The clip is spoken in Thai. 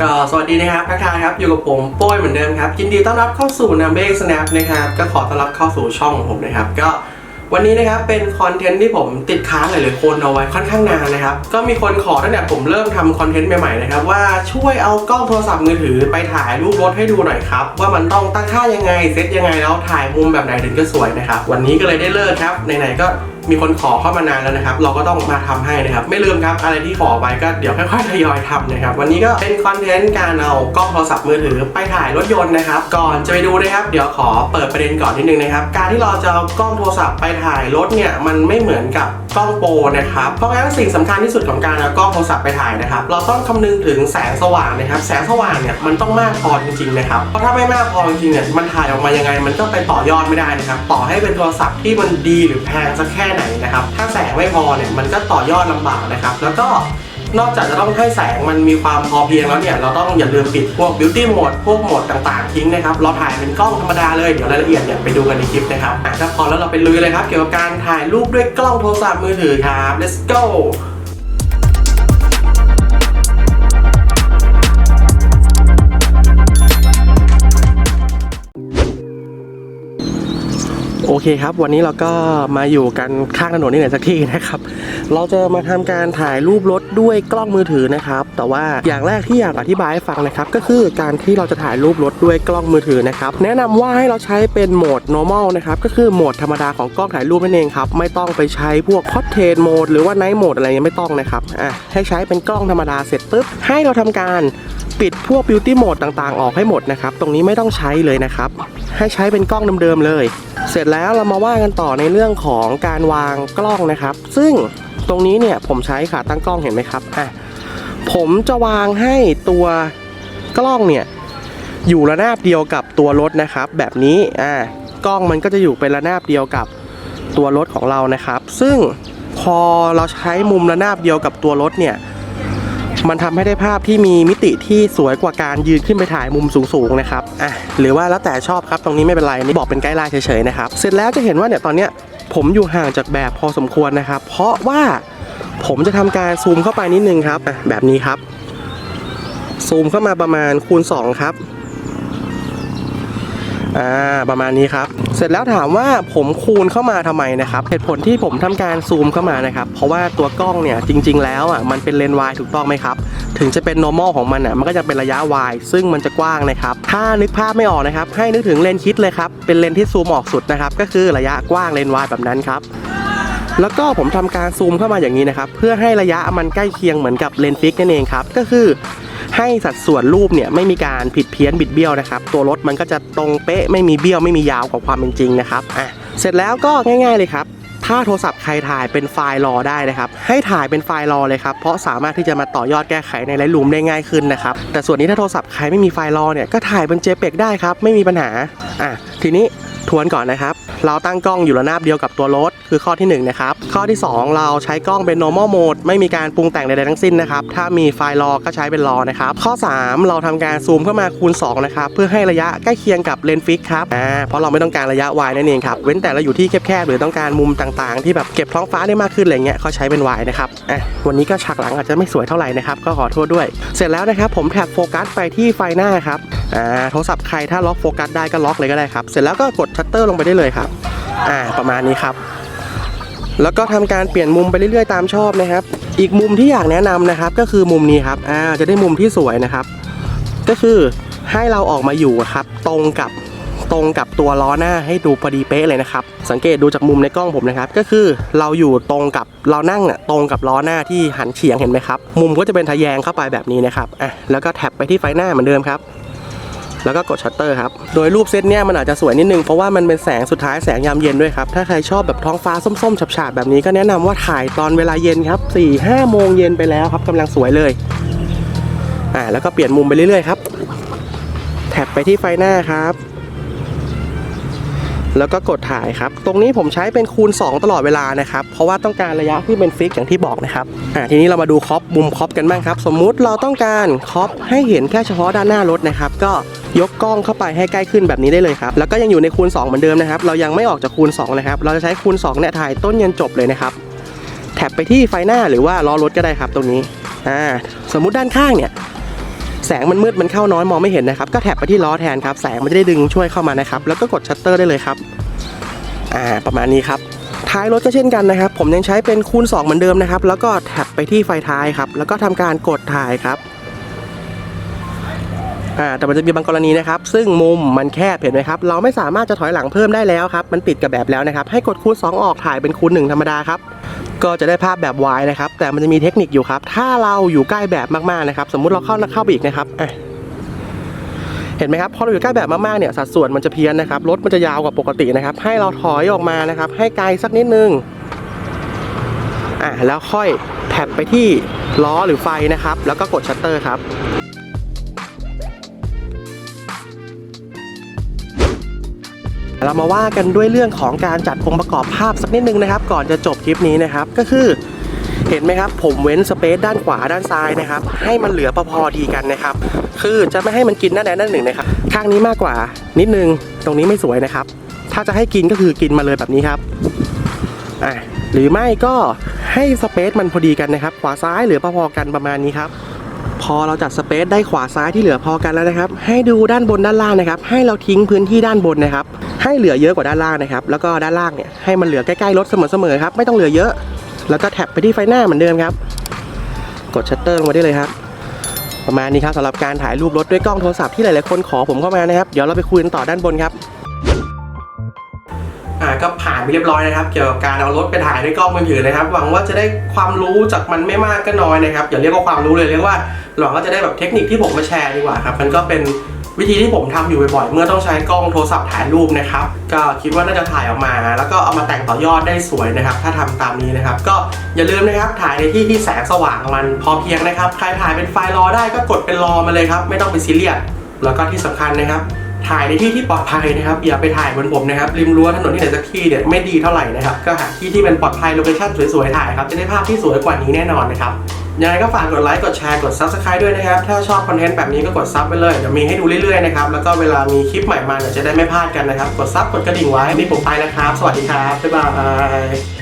ก็สวัสดีนะครับทักทายครับอยู่กับผมโป้ยเหมือนเดิมครับยินดีต้อนรับเข้าสู่นัมเบกสแนปนะครับก็ขอต้อนรับเข้าสู่ช่องของผมนะครับ ก็วันนี้นะครับเป็นคอนเทนต์ที่ผมติดค้างหลายๆคนเอาไว้ค่อนข้างนานนะครับ ก็มีคนขอตั้งแต่ผมเริ่มทำคอนเทนต์ใหม่ๆนะครับว่าช่วยเอากล้องโทรศัพท์มือถือไปถ่ายรูปรถให้ดูหน่อยครับว่ามันต้องตั้งค่ายังไงเซตยังไงแล้วถ่ายมุมแบบไหนถึงจะสวยนะครับวันนี้ก็เลยได้เลิกครับไหนๆก็ มีคนขอเข้ามานานแล้วนะครับ เราก็ต้องมาทำให้นะครับ ไม่ลืมครับอะไรที่ขอไปก็เดี๋ยวค่อยๆทยอยทำนะครับ วันนี้ก็เป็นคอนเทนต์การเอากล้องโทรศัพท์มือถือไปถ่ายรถยนต์นะครับ ก่อนจะไปดูนะครับ เดี๋ยวขอเปิดประเด็นก่อนนิดนึงนะครับ การที่เราจะเอากล้องโทรศัพท์ไปถ่ายรถเนี่ยมันไม่เหมือนกับ กล้องโปรนะครับ เพราะงั้นสิ่งสำคัญที่สุดของการเอากล้องโทรศัพท์ไปถ่ายนะครับ เราต้องคำนึงถึงแสงสว่างนะครับ แสงสว่างเนี่ยมันต้องมากพอจริงๆนะครับ เพราะถ้าไม่มากพอจริงๆเนี่ยมันถ่ายออกมายังไง มันก็ไปต่อยอดไม่ได้นะครับ ต่อให้เป็นโทรศัพท์ที่มันดีหรือแพงสักแค่ไหนนะครับ ถ้าแสงไม่พอเนี่ยมันก็ต่อยอดลำบากนะครับ แล้วก็ นอกจากจะต้องให้แสงมันมีความพอเพียงแล้วเนี่ย เราต้องอย่าลืมปิดพวก beauty mode พวกโหมดต่างๆทิ้งนะครับ เราถ่ายเป็นกล้องธรรมดาเลย เดี๋ยวรายละเอียดเนี่ยไปดูกันในคลิปนะครับถ้าพอแล้วเราไปลุยเลยครับ เกี่ยวกับการถ่ายรูปด้วยกล้องโทรศัพท์มือถือครับ let's go อเคครับ วันนี้เราก็มาอยู่กันข้างถนนนี่ไหนสักที่นะครับ เราจะมาทำการถ่ายรูปรถด้วยกล้องมือถือนะครับ แต่ว่าอย่างแรกที่อยากอธิบายให้ฟังนะครับ ก็คือการที่เราจะถ่ายรูปรถด้วยกล้องมือถือนะครับ แนะนำว่าให้เราใช้เป็นโหมด normal นะครับ ก็คือโหมดธรรมดาของกล้องถ่ายรูปนั่นเองครับ ไม่ต้องไปใช้พวก portrait mode หรือว่า night mode อะไรเงี้ไม่ต้องนะครับ อะ ให้ใช้เป็นกล้องธรรมดาเสร็จปุ๊บ ให้เราทำการ ปิดพวก beauty mode ต่างๆ ออกให้หมดนะครับ ตรงนี้ไม่ต้องใช้เลยนะครับ ให้ใช้เป็นกล้องเดิมๆเลย เสร็จแล้วเรามาว่ากันต่อในเรื่องของการวางกล้องนะครับ ซึ่งตรงนี้เนี่ยผมใช้ขาตั้งกล้องเห็นไหมครับอะผมจะวางให้ตัวกล้องเนี่ยอยู่ระนาบเดียวกับตัวรถนะครับ แบบนี้อ่ากล้องมันก็จะอยู่เป็นระนาบเดียวกับตัวรถของเรานะครับ ซึ่งพอเราใช้มุมระนาบเดียวกับตัวรถเนี่ย มันทำให้ได้ภาพที่มีมิติที่สวยกว่าการยืนขึ้นไปถ่ายมุมสูงๆนะครับอะหรือว่าแล้วแต่ชอบครับตรงนี้ไม่เป็นไรนี่บอกเป็นไกด์ไลน์เฉยๆนะครับเสร็จแล้วจะเห็นว่าเนี่ยตอนเนี้ยผมอยู่ห่างจากแบบพอสมควรนะครับ เพราะว่าผมจะทำการซูมเข้าไปนิดนึงครับแบบนี้ครับ ซูมเข้ามาประมาณคูณ 2 ครับ อ่าประมาณนี้ครับ เสร็จแล้วถามว่าผมคูณเข้ามาทำไมนะครับ เหตุผลที่ผมทำการซูมเข้ามานะครับ เพราะว่าตัวกล้องเนี่ยจริง ๆ แล้วอะมันเป็นเลนส์วายถูกต้องไหมครับ ถึงจะเป็น normal ของมันอะมันก็จะเป็นระยะวายซึ่งมันจะกว้างนะครับ ถ้านึกภาพไม่ออกนะครับ ให้นึกถึงเลนส์คิดเลยครับ เป็นเลนส์ที่ซูมออกสุดนะครับ ก็คือระยะกว้างเลนส์วายแบบนั้นครับ แล้วก็ผมทำการซูมเข้ามาอย่างนี้นะครับ เพื่อให้ระยะมันใกล้เคียงเหมือนกับเลนส์ฟิกนั่นเองครับ ก็คือให้สัดส่วนรูปเนี่ยไม่มีการผิดเพี้ยนบิดเบี้ยวนะครับ ตัวรถมันก็จะตรงเป๊ะไม่มีเบี้ยวไม่มียาวกว่าความเป็นจริงนะครับอะเสร็จแล้วก็ง่าย ๆเลยครับถ้าโทรศัพท์ใครถ่ายเป็นไฟล์รอได้นะครับ ให้ถ่ายเป็นไฟล์รอเลยครับ เพราะสามารถที่จะมาต่อยอดแก้ไขในไลท์รูมได้ง่ายขึ้นนะครับ แต่ส่วนนี้ถ้าโทรศัพท์ใครไม่มีไฟล์รอเนี่ย ก็ถ่ายเป็น JPEG ได้ครับ ไม่มีปัญหา อะ ทีนี้ทวนก่อนนะครับ เราตั้งกล้องอยู่ระนาบเดียวกับตัวรถ คือข้อที่หนึ่งนะครับข้อที่สองเราใช้กล้องเป็น normal mode ไม่มีการปรุงแต่งใดๆทั้งสิ้นนะครับถ้ามีไฟล์รอก็ใช้เป็นรอนะครับข้อ 3 เราทำการซูมเข้ามาคูณ2นะครับเพื่อให้ระยะใกล้เคียงกับเลนส์ฟิกครับอ่าเพราะเราไม่ต้องการระยะวายนั่นเองครับเว้นแต่เราอยู่ที่แคบๆหรือต้องการมุมต่างๆ ที่แบบเก็บท้องฟ้าได้มากขึ้นอะไรเงี้ยเขาใช้เป็นวายนะครับอะวันนี้ก็ฉากหลังอาจจะไม่สวยเท่าไหร่นะครับก็ขอโทษด้วย เสร็จแล้วนะครับผมแท็บโฟกัสไปที่ไฟหน้าครับอ่าโทรศัพท์ใครถ้าล็อกโฟกัสได้ก็ล็อกเลยก็ได้ครับเสร็จแล้วก็กดชัตเตอร์ลงไปได้เลยครับ อ่าประมาณนี้ครับ แล้วก็ทำการเปลี่ยนมุมไปเรื่อยๆ ตามชอบนะครับ อีกมุมที่อยากแนะนำนะครับ ก็คือมุมนี้ครับอ่าจะได้มุมที่สวยนะครับ ก็คือให้เราออกมาอยู่ครับ ตรงกับตรงกับตัวล้อหน้าให้ดูพอดีเป๊ะเลยนะครับ สังเกตดูจากมุมในกล้องผมนะครับ ก็คือเราอยู่ตรงกับเรานั่งอะตรงกับล้อหน้าที่หันเฉียงเห็นไหมครับ มุมก็จะเป็นทะแยงเข้าไปแบบนี้นะครับอะแล้วก็แท็บไปที่ไฟหน้าเหมือนเดิมครับ แล้วก็กดชัตเตอร์ครับ โดยรูปเซตเนี้ยมันอาจจะสวยนิดนึง เพราะว่ามันเป็นแสงสุดท้ายแสงยามเย็นด้วยครับ ถ้าใครชอบแบบท้องฟ้าส้มๆฉาบๆแบบนี้ก็แนะนำว่าถ่ายตอนเวลาเย็นครับ4ี่ห้าโมงเย็นไปแล้วครับกำลังสวยเลยอ่าแล้วก็เปลี่ยนมุมไปเรื่อยๆครับแท็บไปที่ไฟหน้าครับ แล้วก็กดถ่ายครับ ตรงนี้ผมใช้เป็นคูณ 2 ตลอดเวลานะครับ เพราะว่าต้องการระยะที่เป็นฟิกอย่างที่บอกนะครับอ่าทีนี้เรามาดูครอปมุมครอปกันบ้างครับ สมมุติเราต้องการครอปให้เห็นแค่เฉพาะด้านหน้ารถนะครับ ก็ยกกล้องเข้าไปให้ใกล้ขึ้นแบบนี้ได้เลยครับ แล้วก็ยังอยู่ในคูณ 2 เหมือนเดิมนะครับ เรายังไม่ออกจากคูณ2นะครับ เราจะใช้คูณ2เนี่ยถ่ายต้นยันจบเลยนะครับ แท็บไปที่ไฟหน้าหรือว่าล้อรถก็ได้ครับ ตรงนี้ อ่า สมมุติด้านข้างเนี่ย แสงมันมืดมันเข้าน้อยมองไม่เห็นนะครับ ก็แท็บไปที่ล้อแทนครับ แสงมันจะได้ดึงช่วยเข้ามานะครับ แล้วก็กดชัตเตอร์ได้เลยครับ อ่า ประมาณนี้ครับ ท้ายรถก็เช่นกันนะครับ ผมยังใช้เป็นคูณ 2 เหมือนเดิมนะครับ แล้วก็แท็บไปที่ไฟท้ายครับ แล้วก็ทำการกดถ่ายครับ อ่า แต่มันจะมีบางกรณีนะครับ ซึ่งมุมมันแคบเห็นไหมครับ เราไม่สามารถจะถอยหลังเพิ่มได้แล้วครับ มันติดกับแบบแล้วนะครับ ให้กดคูณ 2 ออกถ่ายเป็นคูณ1ธรรมดาครับ ก็จะได้ภาพแบบวายนะครับ แต่มันจะมีเทคนิคอยู่ครับ ถ้าเราอยู่ใกล้แบบมากๆนะครับ สมมุติเราเข้าเข้าไปอีกนะครับเห็นไหมครับพอเราอยู่ใกล้แบบมากๆเนี่ยสัดส่วนมันจะเพี้ยนนะครับรถมันจะยาวกว่าปกตินะครับ ให้เราถอยออกมานะครับ ให้ไกลสักนิดนึงอะแล้วค่อยแท็บไปที่ล้อหรือไฟนะครับ แล้วก็กดชัตเตอร์ครับ เรามาว่ากันด้วยเรื่องของการจัดองค์ประกอบภาพสักนิดนึงนะครับ ก่อนจะจบคลิปนี้นะครับก็คือเห็นไหมครับ ผมเว้นสเปซด้านขวาด้านซ้ายนะครับ ให้มันเหลือพอดีกันนะครับ คือจะไม่ให้มันกินด้านใดด้านหนึ่งนะครับ ข้างนี้มากกว่านิดนึงตรงนี้ไม่สวยนะครับ ถ้าจะให้กินก็คือกินมาเลยแบบนี้ครับอะหรือไม่ก็ให้สเปซมันพอดีกันนะครับ ขวาซ้ายเหลือพอๆกันประมาณนี้ครับ พอเราจัดสเปซได้ขวาซ้ายที่เหลือพอกันแล้วนะครับ ให้ดูด้านบนด้านล่างนะครับ ให้เราทิ้งพื้นที่ด้านบนนะครับ ให้เหลือเยอะกว่าด้านล่างนะครับ แล้วก็ด้านล่างเนี่ยให้มันเหลือใกล้ๆรถเสมอๆครับ ไม่ต้องเหลือเยอะ แล้วก็แท็บไปที่ไฟหน้าเหมือนเดิมครับ กดชัตเตอร์ลงมาได้เลยครับ ประมาณนี้ครับสำหรับการถ่ายรูปรถด้วยกล้องโทรศัพท์ที่หลายๆคนขอผมเข้ามานะครับ เดี๋ยวเราไปคุยกันต่อด้านบนครับ อ่าก็ผ่านไปเรียบร้อยนะครับ เกี่ยวกับการเอารถไปถ่ายด้วยกล้องมือถือนะครับ หวังว่าจะได้ความรู้จากมันไม่มากก็น้อยนะครับอย่าเรียกว่าความรู้เลยเรียกว่าหวังว่าจะได้แบบเทคนิคที่ผมมาแชร์ดีกว่าครับมันก็เป็นวิธีที่ผมทำอยู่บ่อยๆ เมื่อต้องใช้กล้องโทรศัพท์ถ่ายรูปนะครับ ก็คิดว่าน่าจะถ่ายออกมา แล้วก็เอามาแต่งต่อยอดได้สวยนะครับ ถ้าทำตามนี้นะครับ ก็อย่าลืมนะครับถ่ายในที่ที่แสงสว่างมันพอเพียงนะครับ ใครถ่ายเป็นไฟล์รอได้ก็กดเป็นรอมาเลยครับ ไม่ต้องไปซีเรียส แล้วก็ที่สำคัญนะครับ ถ่ายในที่ที่ปลอดภัยนะครับอย่าไปถ่ายบนผมนะครับริมรั้วถนนที่ไหนสักที่เนี่ยไม่ดีเท่าไหร่นะครับก็หาที่ที่เป็นปลอดภัยโลเคชั่นสวยๆถ่ายครับจะได้ภาพที่สวยกว่านี้แน่นอนนะครับยังไงก็ฝากกดไลค์กดแชร์กด Subscribe ด้วยนะครับ ถ้าชอบคอนเทนต์แบบนี้ก็กดซับไปเลย เดี๋ยวมีให้ดูเรื่อยๆนะครับ แล้วก็เวลามีคลิปใหม่มาเนี่ยวจะได้ไม่พลาดกันนะครับ กดซับกดกระดิ่งไว้นี่ผมไปแล้วครับ สวัสดีครับ บ๊ายบาย